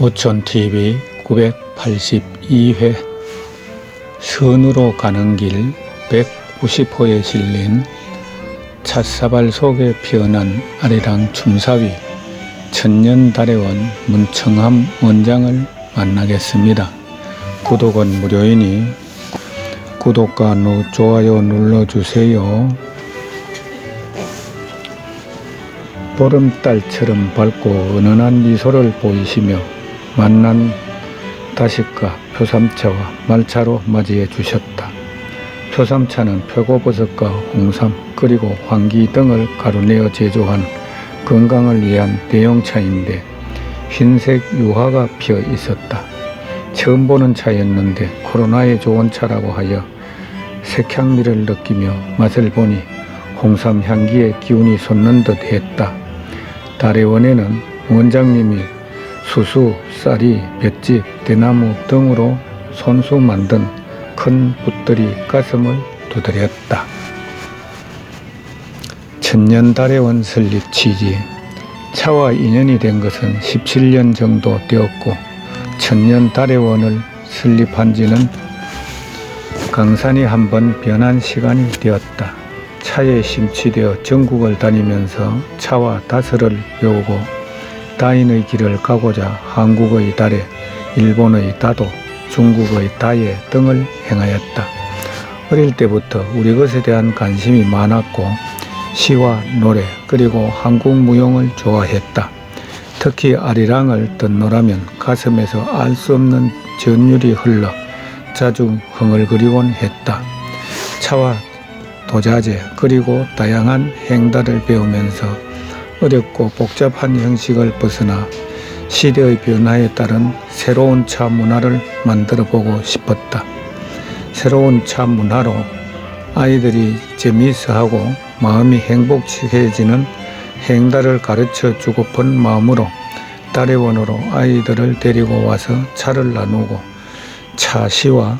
오촌TV 982회 선으로 가는 길 190호에 실린 찻사발 속에 피어난 아리랑 춤사위 천년달의원 문청함 원장을 만나겠습니다. 구독은 무료이니 구독과 노- 좋아요 눌러주세요. 보름달처럼 밝고 은은한 미소를 보이시며 만난 다식과 표삼차와 말차로 맞이해 주셨다. 표삼차는 표고버섯과 홍삼 그리고 황기 등을 가루내어 제조한 건강을 위한 대용차인데 흰색 유화가 피어 있었다. 처음 보는 차였는데 코로나에 좋은 차라고 하여 색향미를 느끼며 맛을 보니 홍삼 향기의 기운이 솟는 듯 했다. 달의 원에는 원장님이 수수, 쌀이, 볏짚, 대나무 등으로 손수 만든 큰 붓들이 가슴을 두드렸다. 천년달의원 설립 취지 차와 인연이 된 것은 17년 정도 되었고 천년달의원을 설립한 지는 강산이 한 번 변한 시간이 되었다. 차에 심취되어 전국을 다니면서 차와 다스를 배우고 다인의 길을 가고자 한국의 달에 일본의 다도, 중국의 다예 등을 행하였다. 어릴 때부터 우리 것에 대한 관심이 많았고 시와 노래 그리고 한국 무용을 좋아했다. 특히 아리랑을 듣노라면 가슴에서 알 수 없는 전율이 흘러 자주 흥얼거리곤 했다. 차와 도자재 그리고 다양한 행달을 배우면서 어렵고 복잡한 형식을 벗어나 시대의 변화에 따른 새로운 차 문화를 만들어 보고 싶었다. 새로운 차 문화로 아이들이 재미있어하고 마음이 행복해지는 행달을 가르쳐 주고픈 마음으로 달의원으로 아이들을 데리고 와서 차를 나누고 차시와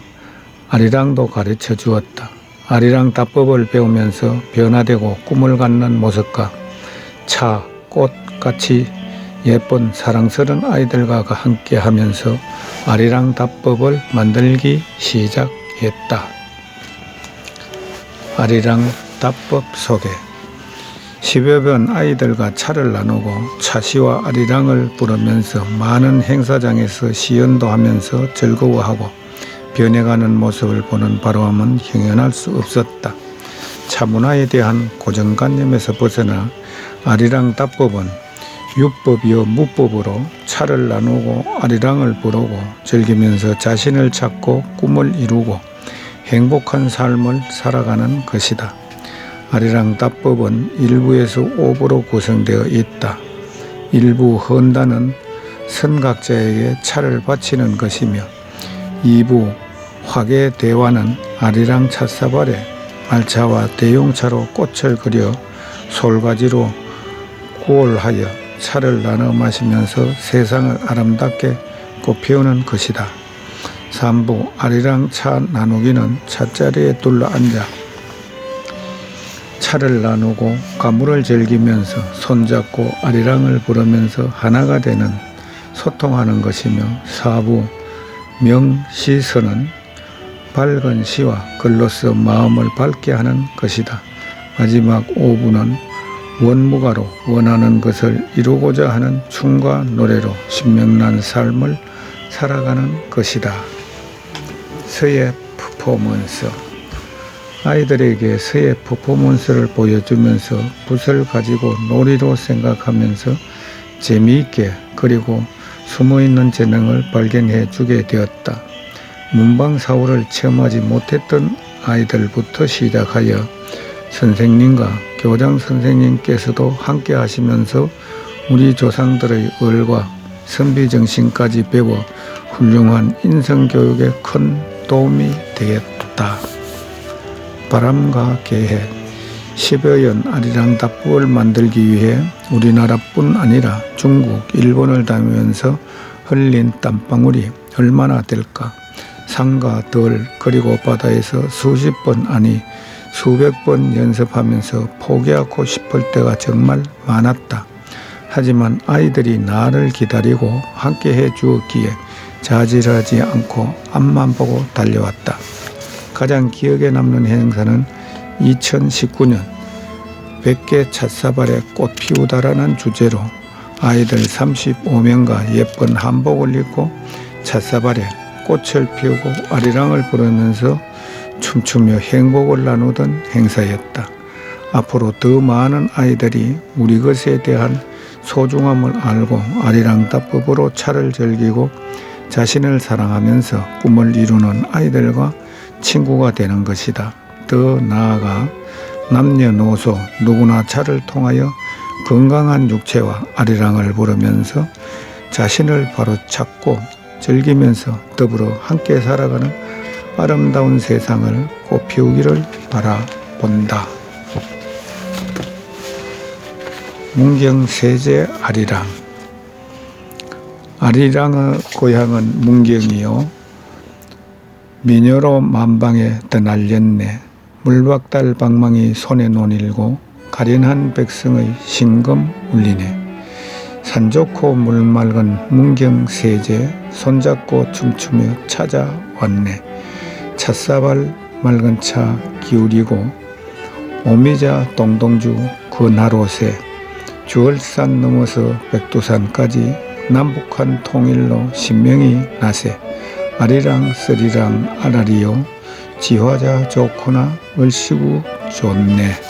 아리랑도 가르쳐 주었다. 아리랑 답법을 배우면서 변화되고 꿈을 갖는 모습과 차, 꽃 같이 예쁜 사랑스러운 아이들과 함께 하면서 아리랑 답법을 만들기 시작했다. 아리랑 답법 소개 10여 번 아이들과 차를 나누고 차시와 아리랑을 부르면서 많은 행사장에서 시연도 하면서 즐거워하고 변해가는 모습을 보는 바로함은 형연할 수 없었다. 차 문화에 대한 고정관념에서 벗어나 아리랑 답법은 유법이요 무법으로 차를 나누고 아리랑을 부르고 즐기면서 자신을 찾고 꿈을 이루고 행복한 삶을 살아가는 것이다. 아리랑 답법은 일부에서 오부로 구성되어 있다. 일부 헌다는 선각자에게 차를 바치는 것이며 이부 화계 대화는 아리랑 찻사발에 말차와 대용차로 꽃을 그려 솔가지로 구월하여 차를 나눠 마시면서 세상을 아름답게 꽃피우는 것이다. 삼부 아리랑 차 나누기는 찻자리에 둘러앉아 차를 나누고 가물을 즐기면서 손잡고 아리랑을 부르면서 하나가 되는 소통하는 것이며 사부 명시서는 밝은 시와 글로써 마음을 밝게 하는 것이다. 마지막 오부는 원무가로 원하는 것을 이루고자 하는 춤과 노래로 신명난 삶을 살아가는 것이다. 서예 퍼포먼스 아이들에게 서예 퍼포먼스를 보여주면서 붓을 가지고 놀이로 생각하면서 재미있게 그리고 숨어있는 재능을 발견해 주게 되었다. 문방사고를 체험하지 못했던 아이들부터 시작하여 선생님과 교장 선생님께서도 함께 하시면서 우리 조상들의 을과 선비정신까지 배워 훌륭한 인성교육에 큰 도움이 되겠다. 바람과 계획 10여 연 아리랑 답법을 만들기 위해 우리나라뿐 아니라 중국, 일본을 다니면서 흘린 땀방울이 얼마나 될까? 산과 들 그리고 바다에서 수십 번 아니 수백 번 연습하면서 포기하고 싶을 때가 정말 많았다. 하지만 아이들이 나를 기다리고 함께 해 주었기에 자질하지 않고 앞만 보고 달려왔다. 가장 기억에 남는 행사는 2019년 100개 찻사발에 꽃 피우다라는 주제로 아이들 35명과 예쁜 한복을 입고 찻사발에 꽃을 피우고 아리랑을 부르면서 춤추며 행복을 나누던 행사였다. 앞으로 더 많은 아이들이 우리 것에 대한 소중함을 알고 아리랑다법으로 차를 즐기고 자신을 사랑하면서 꿈을 이루는 아이들과 친구가 되는 것이다. 더 나아가 남녀노소 누구나 차를 통하여 건강한 육체와 아리랑을 부르면서 자신을 바로 찾고 즐기면서 더불어 함께 살아가는 아름다운 세상을 꽃피우기를 바라본다. 문경 세제 아리랑. 아리랑의 고향은 문경이요. 미녀로 만방에 떠날렸네. 물박달 방망이 손에 논일고 가련한 백성의 신금 울리네 산 좋고 물 맑은 문경 세제 손잡고 춤추며 찾아왔네. 찻사발 맑은 차 기울이고 오미자 동동주 그 나로새 주얼산 넘어서 백두산까지 남북한 통일로 신명이 나세. 아리랑 쓰리랑 아라리요. 지화자 좋구나 얼씨구 좋네